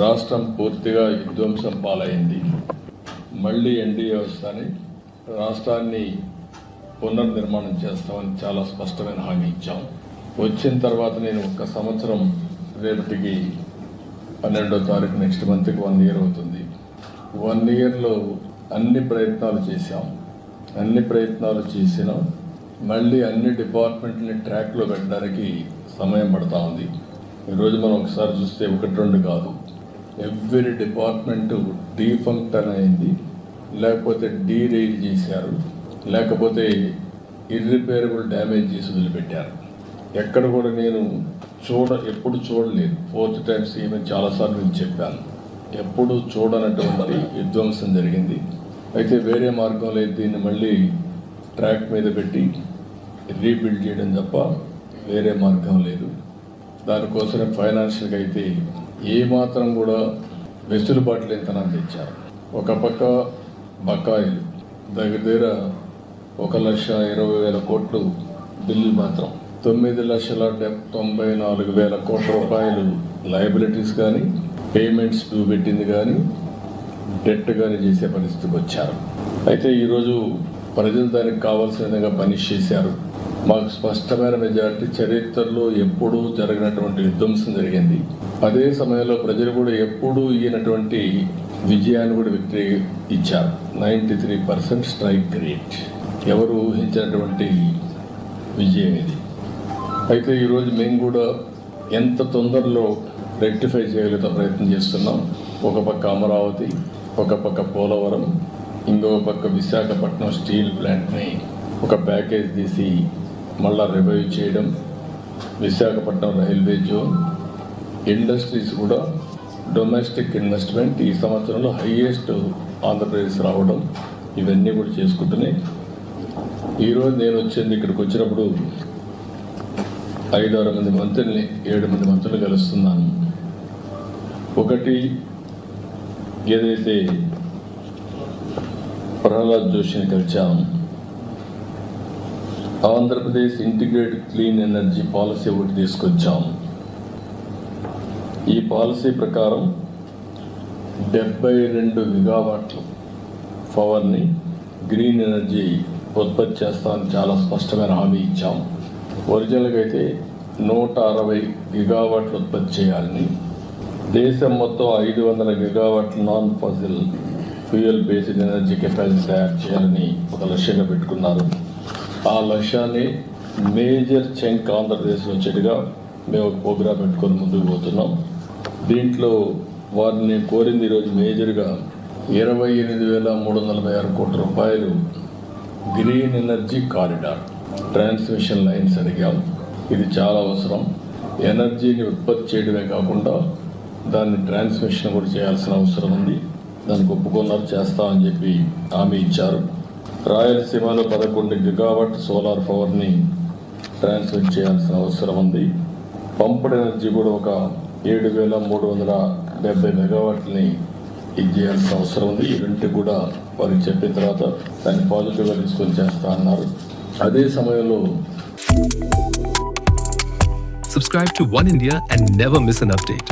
రాష్ట్రం పూర్తిగా విధ్వంసం పాలైంది. మళ్ళీ ఎన్డీఏ వస్తాని రాష్ట్రాన్ని పునర్నిర్మాణం చేస్తామని చాలా స్పష్టమైన హామీ ఇచ్చాం. వచ్చిన తర్వాత నేను ఒక్క సంవత్సరం రేపటికి పన్నెండో తారీఖు నెక్స్ట్ మంత్కి వన్ ఇయర్ అవుతుంది. వన్ ఇయర్లో అన్ని ప్రయత్నాలు చేశాం. అన్ని ప్రయత్నాలు చేసినా మళ్ళీ అన్ని డిపార్ట్మెంట్ని ట్రాక్లో పెట్టడానికి సమయం పడతా ఉంది. ఈరోజు మనం ఒకసారి చూస్తే ఒకటి రెండు కాదు. ఎవ్రీ డిపార్ట్మెంట్ డీఫంక్టర్ అయింది లేకపోతే డీరైల్ చేశారు లేకపోతే ఇర్రిపేరబుల్ డ్యామేజ్ చేసి వదిలిపెట్టారు. ఎక్కడ కూడా నేను చూడ ఎప్పుడు చూడలేదు. ఫోర్త్ టైమ్స్ ఈమె చాలాసార్లు నేను చెప్పాను. ఎప్పుడు చూడనటువంటి విధ్వంసం జరిగింది. అయితే వేరే మార్గం లేదు దీన్ని మళ్ళీ ట్రాక్ మీద పెట్టి రీబిల్డ్ చేయడం తప్ప వేరే మార్గం లేదు. దానికోసమే ఫైనాన్షియల్గా అయితే ఏ మాత్రం కూడా వెసులుబాటు లేనితనాన్ని తెచ్చారు. ఒక పక్క బకాయిలు దగ్గర దగ్గర ఒక లక్ష ఇరవై వేల కోట్లు బిల్లు మాత్రం. తొమ్మిది లక్షల డెబ్ తొంభై నాలుగు వేల కోట్ల రూపాయలు లయబిలిటీస్ కానీ పేమెంట్స్ డ్యూ పెట్టింది కానీ డెట్ కానీ చేసే పరిస్థితికి వచ్చారు. అయితే ఈరోజు ప్రజలు దానికి కావాల్సిన విధంగా పనిష్ చేశారు. మాకు స్పష్టమైన మెజారిటీ చరిత్రలో ఎప్పుడూ జరిగినటువంటి విధ్వంసం జరిగింది. అదే సమయంలో ప్రజలు కూడా ఎప్పుడూ ఈయనటువంటి విజయాన్ని కూడా విక్టరీ ఇచ్చారు. Ninety three percent strike rate ఎవరు ఊహించినటువంటి విజయం ఇది. అయితే ఈరోజు మేము కూడా ఎంత తొందరలో రెక్టిఫై చేయగలిగే ప్రయత్నం చేస్తున్నాం. ఒక పక్క అమరావతి ఒక పక్క పోలవరం ఇంకొక పక్క విశాఖపట్నం స్టీల్ ప్లాంట్ని ఒక ప్యాకేజ్ తీసి మళ్ళా రివైవ్ చేయడం విశాఖపట్నం రైల్వే జోన్ ఇండస్ట్రీస్ కూడా డొమెస్టిక్ ఇన్వెస్ట్మెంట్ ఈ సంవత్సరంలో హైయెస్ట్ ఆంధ్రప్రదేశ్ రావడం ఇవన్నీ కూడా చేసుకుంటున్నాయి. ఈరోజు నేను వచ్చింది ఇక్కడికి వచ్చినప్పుడు ఐదారు మంది మంత్రుల్ని ఏడు మంది మంత్రులు కలుస్తున్నాను. ఒకటి ఏదైతే ప్రహ్లాద్ జోషిని కలిచాము Andhra Pradesh integrated clean energy policy ఒకటి తీసుకొచ్చాం. ఈ పాలసీ ప్రకారం డెబ్బై రెండు గిగావాట్లు పవర్ని గ్రీన్ ఎనర్జీ ఉత్పత్తి చేస్తామని చాలా స్పష్టమైన హామీ ఇచ్చాం. ఒరిజినల్గా అయితే నూట అరవై గిగావాట్లు ఉత్పత్తి చేయాలని. దేశం మొత్తం ఐదు వందల గిగావాట్ల non fossil fuel based energy capacity తయారు చేయాలని ఒక లక్ష్యంగా పెట్టుకున్నారు. ఆ లక్ష్యాన్ని మేజర్ చెంక్ ఆంధ్రప్రదేశ్ వచ్చేట్టుగా మేము ఒక ప్రోగ్రామ్ పెట్టుకొని ముందుకు పోతున్నాం. దీంట్లో వారిని కోరింది ఈరోజు మేజర్గా ఇరవై ఎనిమిది వేల మూడు వందల నలభై ఆరు కోట్ల రూపాయలు green energy corridor transmission lines అడిగాం. ఇది చాలా అవసరం. ఎనర్జీని ఉత్పత్తి చేయడమే కాకుండా దాన్ని ట్రాన్స్మిషన్ కూడా చేయాల్సిన అవసరం ఉంది. దానికి ఒప్పుకున్నారు చేస్తామని చెప్పి హామీ ఇచ్చారు. రాయలసీమలో పదకొండు గిగావాట్ సోలార్ పవర్ని ట్రాన్స్మిట్ చేయాల్సిన అవసరం ఉంది. పంపుడ్ ఎనర్జీ కూడా ఒక ఏడు వేల మూడు వందల డెబ్బై మెగావాట్ని ఇది చేయాల్సిన అవసరం ఉంది. ఈ రెండు కూడా వారికి చెప్పిన తర్వాత దాన్ని పాజిటివ్గా తీసుకొని చేస్తా అన్నారు. అదే సమయంలో Subscribe to One India and never miss an update.